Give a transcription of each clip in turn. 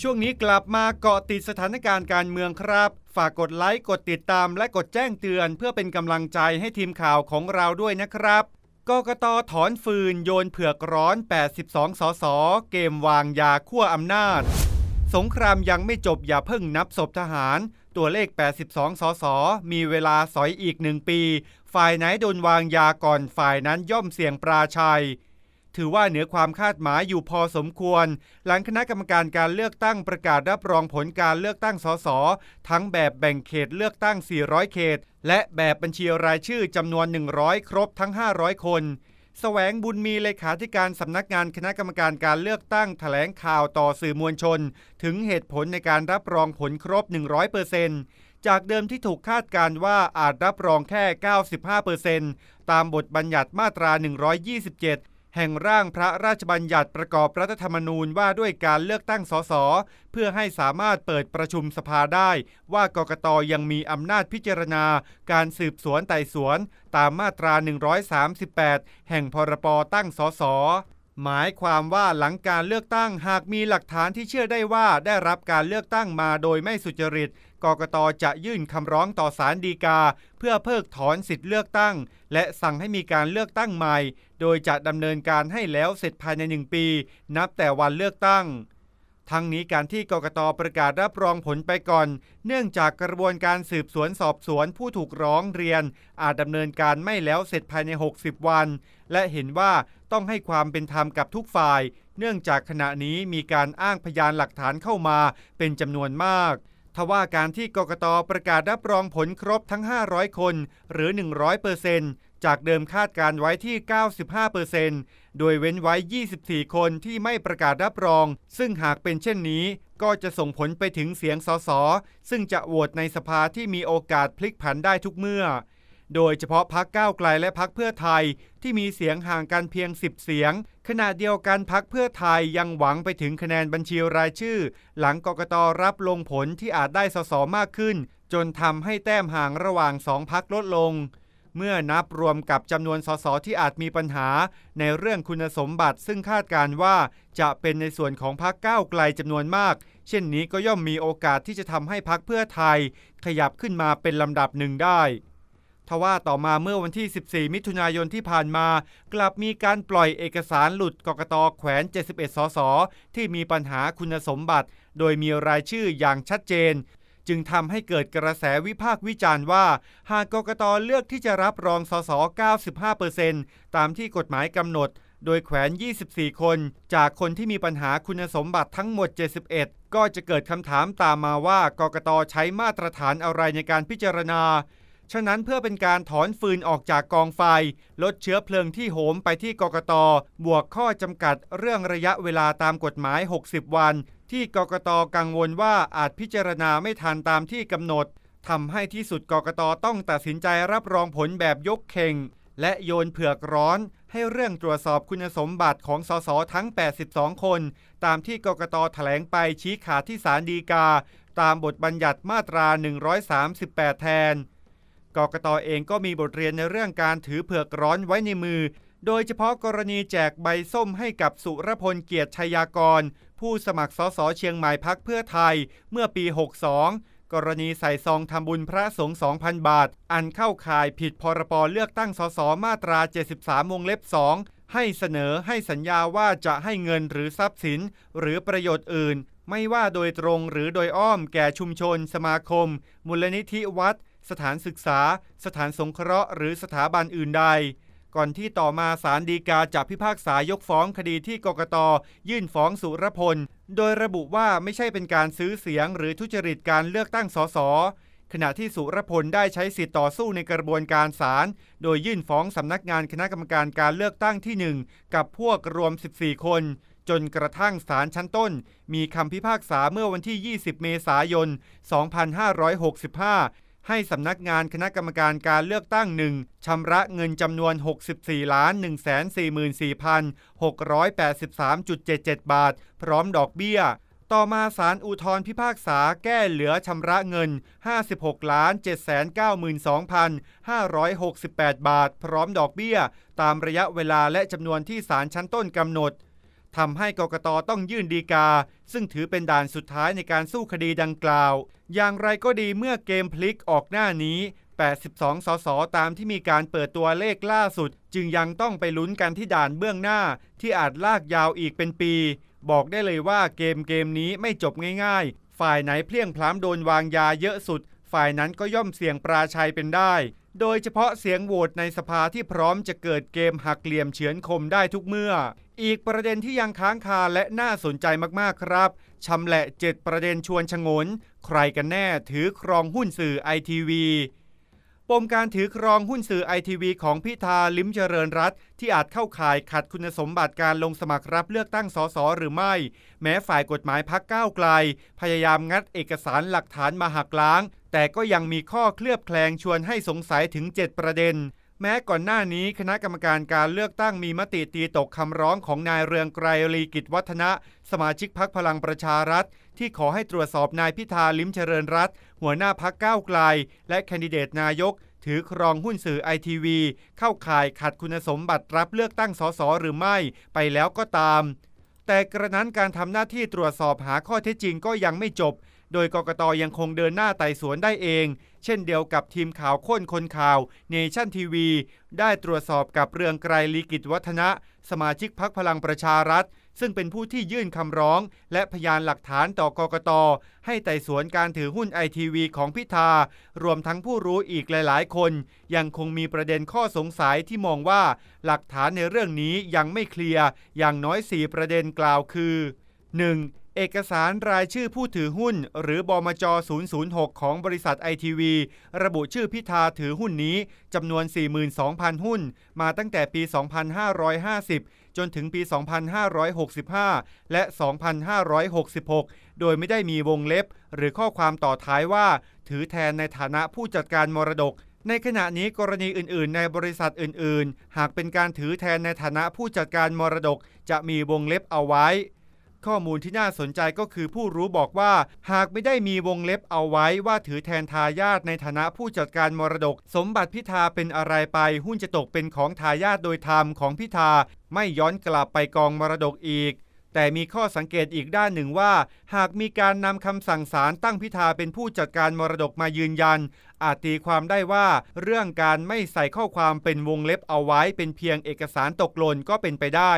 ช่วงนี้กลับมาเกาะติดสถานการณ์การเมืองครับ ฝากกดไลค์กดติดตามและกดแจ้งเตือนเพื่อเป็นกำลังใจให้ทีมข่าวของเราด้วยนะครับกกตถอนฟืนโยนเผือกร้อน 82 สส เกมวางยาขั้วอำนาจ สงครามยังไม่จบอย่าเพิ่งนับศพทหาร ตัวเลข 82 สส มีเวลาสอยอีกหนึ่งปี ฝ่ายไหนโดนวางยาก่อนฝ่ายนั้นย่อมเสี่ยงปราชัย ถือว่าเหนือความคาดหมายอยู่พอสมควร หลังคณะกรรมการการเลือกตั้งประกาศรับรองผลการเลือกตั้งสสทั้งแบบแบ่งเขตเลือกตั้ง 400 เขต และแบบบัญชีรายชื่อจำนวน 100 ครบทั้ง 500 คนแสวงบุญมีเลขาธิการสำนักงานคณะกรรมการการเลือกตั้งแถลงข่าวต่อสื่อมวลชน ถึงเหตุผลในการรับรองผลครบ 100%จากเดิมที่ถูกคาดการณ์ว่าอาจรับรองแค่ 95%ตามบทบัญญัติมาตรา 127 แห่งร่างพระราชบัญญัติประกอบรัฐธรรมนูญว่าด้วยการเลือกตั้งสส เพื่อให้สามารถเปิดประชุมสภาได้ ว่ากกตยังมีอำนาจพิจารณา การสืบสวนไต่สวน ตามมาตรา 138 แห่งพรปตั้งสส หมายความว่าหลังการเลือกตั้งหากมีหลักฐานที่เชื่อได้ว่าได้รับการเลือกตั้งมาโดยไม่สุจริต กกตจะยื่นคำร้องต่อศาลฎีกา เพื่อเพิกถอนสิทธิเลือกตั้ง และสั่งให้มีการเลือกตั้งใหม่ โดยจะดำเนินการให้แล้วเสร็จภายในหนึ่งปี นับแต่วันเลือกตั้ง ทั้งนี้การที่กกตประกาศรับรองผลไปก่อน เนื่องจากกระบวนการสืบสวนสอบสวนผู้ถูกร้องเรียน อาจดำเนินการไม่แล้วเสร็จภายใน 60 วัน และเห็นว่าต้องให้ความเป็นธรรมกับทุกฝ่าย เนื่องจากขณะนี้มีการอ้างพยานหลักฐานเข้ามาเป็นจำนวนมากทว่าการที่กกตประกาศรับรองผลครบทั้ง 500 คน หรือ 100% จากเดิมคาดการไว้ที่ 95%โดยเว้นไว้ 24 คนที่ไม่ประกาศรับรอง ซึ่งหากเป็นเช่นนี้ ก็จะส่งผลไปถึงเสียงสส ซึ่งจะโหวตในสภาที่มีโอกาสพลิกผันได้ทุกเมื่อ โดยเฉพาะพักก้าวไกลและพักเพื่อไทยที่มีเสียงห่างกันเพียง 10 เสียง ขณะเดียวกันพักเพื่อไทยยังหวังไปถึงคะแนนบัญชีรายชื่อ หลังกกตรับลงผลที่อาจได้สสมากขึ้น จนทำให้แต้มห่างระหว่างสองพักลดลง เมื่อนับรวมกับจำนวนสสที่อาจมีปัญหาในเรื่องคุณสมบัติ ซึ่งคาดการว่าจะเป็นในส่วนของพักก้าวไกลจำนวนมาก เช่นนี้ก็ย่อมมีโอกาสที่จะทำให้พักเพื่อไทย ขยับขึ้นมาเป็นลำดับหนึ่งได้ทว่าต่อมาเมื่อวันที่ 14 มิถุนายนที่ผ่านมา กลับมีการปล่อยเอกสารหลุดกกตแขวน 71 สส ที่มีปัญหาคุณสมบัติ โดยมีรายชื่ออย่างชัดเจน จึงทำให้เกิดกระแสวิพากษ์วิจารณ์ว่า หากกกตเลือกที่จะรับรองสส 95%ตามที่กฎหมายกำหนด โดยแขวน 24 คน จากคนที่มีปัญหาคุณสมบัติทั้งหมด 71 ก็จะเกิดคำถามตามมาว่ากกตใช้มาตรฐานอะไรในการพิจารณาฉะนั้นเพื่อเป็นการถอนฟืนออกจากกองไฟ ลดเชื้อเพลิงที่โหมไปที่กกต บวกข้อจำกัดเรื่องระยะเวลาตามกฎหมาย 60 วัน ที่กกตกังวลว่าอาจพิจารณาไม่ทันตามที่กำหนดทำให้ที่สุดกกตต้องตัดสินใจรับรองผลแบบยกเข่ง และโยนเผือกร้อน ให้เรื่องตรวจสอบคุณสมบัติของสสทั้ง 82 คน ตามที่กกตแถลงไปชี้ขาดที่ศาลฎีกา ตามบทบัญญัติมาตรา 138 แทน กกตเองก็มีบทเรียนในเรื่องการถือเผือกร้อนไว้ในมือ โดยเฉพาะกรณีแจกใบส้มให้กับสุรพลเกียรติชัยากร ผู้สมัครสสเชียงใหม่พักเพื่อไทยเมื่อปี 62 กรณีใส่ซองทำบุญพระสงฆ์2,000 บาท อันเข้าข่ายผิดพรบเลือกตั้งสสมาตรา 73วงเล็บ 2 ให้เสนอให้สัญญาว่าจะให้เงินหรือทรัพย์สิน หรือประโยชน์อื่น ไม่ว่าโดยตรงหรือโดยอ้อมแก่ชุมชน สมาคม มูลนิธิวัด สถานศึกษา สถานสงเคราะห์หรือสถาบันอื่นใด ก่อนที่ต่อมาศาลฎีกาจะพิพากษายกฟ้องคดีที่กกตยื่นฟ้องสุรพล โดยระบุว่าไม่ใช่เป็นการซื้อเสียงหรือทุจริตการเลือกตั้งสสขณะที่สุรพลได้ใช้สิทธิต่อสู้ในกระบวนการศาลโดยยื่นฟ้องสำนักงานคณะกรรมการการเลือกตั้งที่ 1 กับพวกรวม 14 คน จนกระทั่งศาลชั้นต้น มีคำพิพากษาเมื่อวันที่ 20 เมษายน 2565 ให้สำนักงานคณะกรรมการการเลือกตั้งหนึ่งชำระเงินจำนวน 64ล้าน144,683.77 บาท พร้อมดอกเบี้ย ต่อมาศาลอุทธรพิพากษาแก้เหลือชำระเงิน 56ล้าน792,568 บาท พร้อมดอกเบี้ย ตามระยะเวลาและจำนวนที่ศาลชั้นต้นกำหนด ทำให้กกตต้องยื่นดีกา ซึ่งถือเป็นด่านสุดท้ายในการสู้คดีดังกล่าว อย่างไรก็ดีเมื่อเกมพลิกออกหน้านี้ 82 สส ตามที่มีการเปิดตัวเลขล่าสุด จึงยังต้องไปลุ้นกันที่ด่านเบื้องหน้า ที่อาจลากยาวอีกเป็นปี บอกได้เลยว่าเกมเกมนี้ไม่จบง่ายๆ ฝ่ายไหนเพลียงพล้ำโดนวางยาเยอะสุด ฝ่ายนั้นก็ย่อมเสี่ยงปราชัยเป็นได้ โดยเฉพาะเสียงโหวตในสภาที่พร้อมจะเกิดเกมหักเหลี่ยมเฉือนคมได้ทุกเมื่อ อีกประเด็นที่ยังค้างคาและน่าสนใจมาก ๆ ครับชำแหละเจ็ดประเด็นชวนชงน ใครกันแน่ถือครองหุ้นสื่อไอทีวี ปมการถือครองหุ้นสื่อไอทีวีของพิธาลิมเจริญรัตที่อาจเข้าข่ายขัดคุณสมบัติการลงสมัครรับเลือกตั้งสสหรือไม่ แม้ฝ่ายกฎหมายพักก้าวไกล พยายามงัดเอกสารหลักฐานมาหักล้าง แต่ก็ยังมีข้อเคลือบแคลงชวนให้สงสัยถึง 7 ประเด็น แม้ก่อนหน้านี้คณะกรรมการการเลือกตั้งมีมติตีตกคำร้องของนายเรืองไกรลีกิจวัฒนะ สมาชิกพักพลังประชารัฐ ที่ขอให้ตรวจสอบนายพิธาลิมเจริญรัตหัวหน้าพักก้าวไกล และแคนดิเดตนายก ถือครองหุ้นสื่อไอทีวีเข้าข่ายขัดคุณสมบัติรับเลือกตั้งสสหรือไม่ไปแล้วก็ตาม แต่กระนั้นการทำหน้าที่ตรวจสอบหาข้อเท็จจริงก็ยังไม่จบ โดยกกตยังคงเดินหน้าไต่สวนได้เอง เช่นเดียวกับทีมข่าวค้นคนข่าวเนชั่นทีวีได้ตรวจสอบกับเรืองไกรลีกิจวัฒนะ สมาชิกพักพลังประชารัฐ ซึ่งเป็นผู้ที่ยื่นคำร้อง และพยานหลักฐานต่อกกต ให้ไต่สวนการถือหุ้นไอทีวีของพิธา รวมทั้งผู้รู้อีกหลาย ๆ คน ยังคงมีประเด็นข้อสงสัยที่มองว่า หลักฐานในเรื่องนี้ยังไม่เคลียร์อย่างน้อย 4 ประเด็นกล่าวคือ 1. เอกสารรายชื่อผู้ถือหุ้น หรือบมจ 006 ของบริษัทไอทีวีระบุชื่อพิธาถือหุ้นนี้จำนวน 42,000 หุ้น มาตั้งแต่ปี 2550 จนถึงปี 2565 และ 2566 โดยไม่ได้มีวงเล็บ หรือข้อความต่อท้ายว่า ถือแทนในฐานะผู้จัดการมรดกในขณะนี้กรณีอื่น ๆ ในบริษัทอื่น ๆ หากเป็นการถือแทนในฐานะผู้จัดการมรดก จะมีวงเล็บเอาไว้ ข้อมูลที่น่าสนใจก็คือผู้รู้บอกว่า หากไม่ได้มีวงเล็บเอาไว้ว่าถือแทนทายาทในฐานะผู้จัดการมรดก สมบัติพิธาเป็นอะไรไป หุ้นจะตกเป็นของทายาทโดยธรรมของพิธาไม่ย้อนกลับไปกองมรดกอีก แต่มีข้อสังเกตอีกด้านหนึ่งว่า หากมีการนำคำสั่งศาลตั้งพิธาเป็นผู้จัดการมรดกมายืนยัน อาจตีความได้ว่าเรื่องการไม่ใส่ข้อความเป็นวงเล็บเอาไว้เป็นเพียงเอกสารตกหล่นก็เป็นไปได้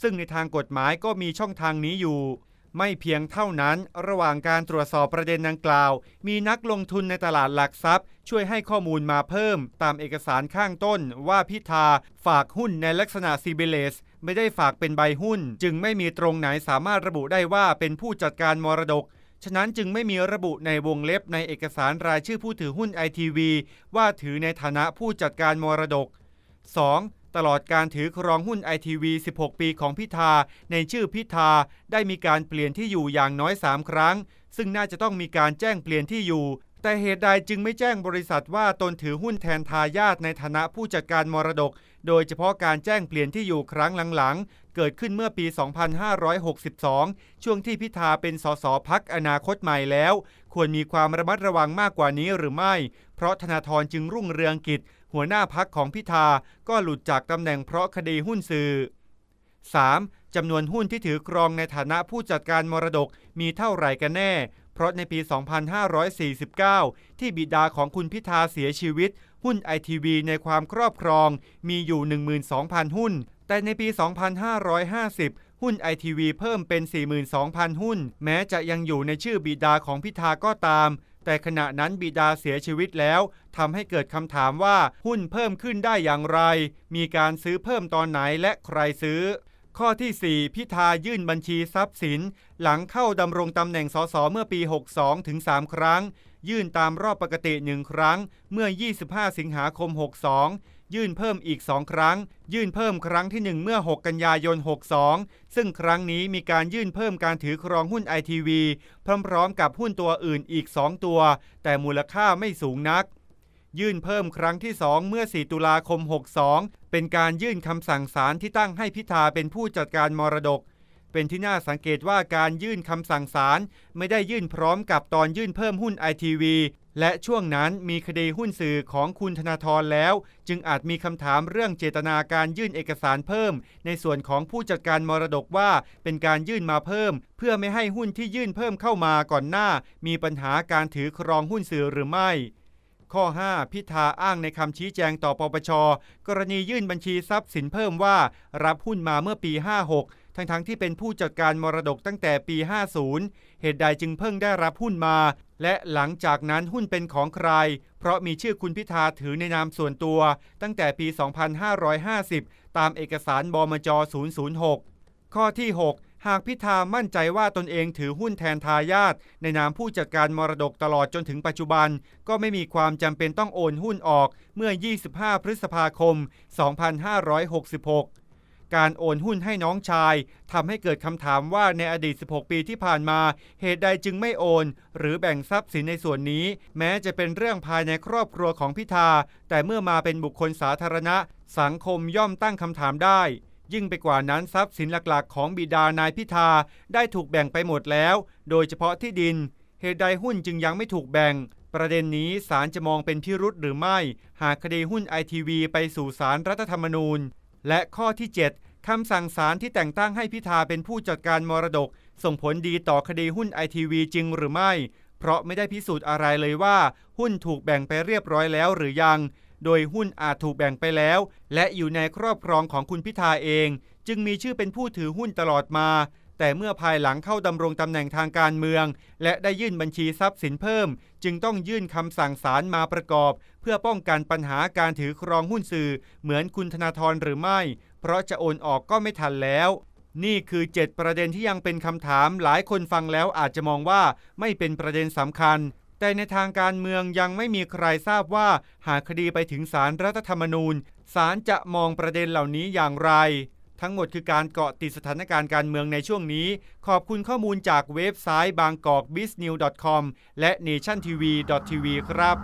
ซึ่งในทางกฎหมายก็มีช่องทางนี้อยู่ไม่เพียงเท่านั้น ระหว่างการตรวจสอบประเด็นดังกล่าว มีนักลงทุนในตลาดหลักทรัพย์ ช่วยให้ข้อมูลมาเพิ่ม ตามเอกสารข้างต้นว่าพิธาฝากหุ้นในลักษณะซีเบเลส ไม่ได้ฝากเป็นใบหุ้น จึงไม่มีตรงไหนสามารถระบุได้ว่าเป็นผู้จัดการมรดก ฉะนั้นจึงไม่มีระบุในวงเล็บในเอกสารรายชื่อผู้ถือหุ้นไอทีวีว่าถือในฐานะผู้จัดการมรดก 2. ตลอดการถือครองหุ้นไอทีวี 16 ปีของพิธา ในชื่อพิธา ได้มีการเปลี่ยนที่อยู่อย่างน้อย 3 ครั้ง ซึ่งน่าจะต้องมีการแจ้งเปลี่ยนที่อยู่ แต่เหตุใดจึงไม่แจ้งบริษัทว่าตนถือหุ้นแทนทายาทในฐานะผู้จัดการมรดก โดยเฉพาะการแจ้งเปลี่ยนที่อยู่ครั้งหลังๆ เกิดขึ้นเมื่อปี 2562 ช่วงที่พิธาเป็นสสพักอนาคตใหม่แล้ว ควรมีความระมัดระวังมากกว่านี้หรือไม่ เพราะธนาธรจึงรุ่งเรืองกิจ หัวหน้าพักของพิธาก็หลุดจากตำแหน่งเพราะคดีหุ้นสื่อ 3. จำนวนหุ้นที่ถือครองในฐานะผู้จัดการมรดกมีเท่าไหร่กันแน่ เพราะในปี 2549 ที่บิดาของคุณพิธาเสียชีวิต หุ้นไอทีวีในความครอบครองมีอยู่ 12,000 หุ้น แต่ในปี 2550 หุ้นไอทีวีเพิ่มเป็น 42,000 หุ้น แม้จะยังอยู่ในชื่อบิดาของพิธาก็ตาม แต่ขณะนั้นบิดาเสียชีวิตแล้วทำให้เกิดคำถามว่าหุ้นเพิ่มขึ้นได้อย่างไร มีการซื้อเพิ่มตอนไหนและใครซื้อข้อที่ 4 พิธายื่นบัญชีทรัพย์สิน หลังเข้าดำรงตำแหน่งสสเมื่อปี 62 ถึง 3 ครั้ง ยื่นตามรอบปกติ 1 ครั้ง เมื่อ 25 สิงหาคม 62 ยื่นเพิ่มอีก 2 ครั้ง ยื่นเพิ่มครั้งที่ 1 เมื่อ 6 กันยายน 62 ซึ่งครั้งนี้มีการยื่นเพิ่มการถือครองหุ้นไอทีวีพร้อมๆกับหุ้นตัวอื่นอีก 2 ตัว แต่มูลค่าไม่สูงนัก ยื่นเพิ่มครั้งที่ 2 เมื่อ 4 ตุลาคม 62 เป็นการยื่นคำสั่งศาลที่ตั้งให้พิธาเป็นผู้จัดการมรดก เป็นที่น่าสังเกตว่าการยื่นคำสั่งศาลไม่ได้ยื่นพร้อมกับตอนยื่นเพิ่มหุ้นไอทีวีและช่วงนั้นมีคดีหุ้นสื่อของคุณธนาธรแล้ว จึงอาจมีคำถามเรื่องเจตนาการยื่นเอกสารเพิ่ม ในส่วนของผู้จัดการมรดกว่าเป็นการยื่นมาเพิ่ม เพื่อไม่ให้หุ้นที่ยื่นเพิ่มเข้ามาก่อนหน้า มีปัญหาการถือครองหุ้นสื่อหรือไม่ ข้อ 5 พิธาอ้างในคำชี้แจงต่อปปช กรณียื่นบัญชีทรัพย์สินเพิ่มว่า รับหุ้นมาเมื่อปี 56 ทั้งๆทที่เป็นผู้จัดการมรดกตั้งแต่ปี 50 เหตุใดจึงเพิ่งได้รับหุ้นมา และหลังจากนั้นหุ้นเป็นของใคร เพราะมีชื่อคุณพิธาถือในนามส่วนตัว ตั้งแต่ปี 2550 ตามเอกสารบมจ 006 ข้อที่ 6หากพิธามั่นใจว่าตนเองถือหุ้นแทนทายาทในนามผู้จัดการมรดกตลอดจนถึงปัจจุบัน ก็ไม่มีความจำเป็นต้องโอนหุ้นออกเมื่อ 25 พฤษภาคม 2566 การโอนหุ้นให้น้องชายทำให้เกิดคำถามว่าในอดีต 16 ปีที่ผ่านมา เหตุใดจึงไม่โอน หรือแบ่งทรัพย์สินในส่วนนี้ แม้จะเป็นเรื่องภายในครอบครัวของพิธา แต่เมื่อมาเป็นบุคคลสาธารณะ สังคมย่อมตั้งคำถามได้ ยิ่งไปกว่านั้นทรัพย์สินหลักๆ ของบิดานายพิธาได้ถูกแบ่งไปหมดแล้ว โดยเฉพาะที่ดิน เหตุใดหุ้นจึงยังไม่ถูกแบ่งประเด็นนี้ศาลจะมองเป็นพิรุษหรือไม่ หากคดีหุ้นไอทีวีไปสู่ศาลรรัฐธรรมนูญ และข้อที่ 7 คำสั่งศาลที่แต่งตั้งให้พิธาเป็นผู้จัดการมรดก ส่งผลดีต่อคดีหุ้นไอทีวีจริงหรือไม่ เพราะไม่ได้พิสูจน์อะไรเลยว่า หุ้นถูกแบ่งไปเรียบร้อยแล้วหรือยัง โดยหุ้นอาจถูกแบ่งไปแล้ว และอยู่ในครอบครองของคุณพิธาเอง จึงมีชื่อเป็นผู้ถือหุ้นตลอดมา แต่เมื่อภายหลังเข้าดำรงตำแหน่งทางการเมือง และได้ยื่นบัญชีทรัพย์สินเพิ่ม จึงต้องยื่นคำสั่งศาลมาประกอบ เพื่อป้องกันปัญหาการถือครองหุ้นสื่อ เหมือนคุณธนาธรหรือไม่ เพราะจะโอนออกก็ไม่ทันแล้ว นี่คือ 7 ประเด็นที่ยังเป็นคำถาม หลายคนฟังแล้วอาจจะมองว่าไม่เป็นประเด็นสำคัญ แต่ในทางการเมืองยังไม่มีใครทราบว่า หากคดีไปถึงศาลรัฐธรรมนูญศาลจะมองประเด็นเหล่านี้อย่างไร ทั้งหมดคือการเกาะติดสถานการณ์การเมืองในช่วงนี้ ขอบคุณข้อมูลจากเว็บไซต์บางกอก b i z n e w s c o m และ nationtv.tv ครับ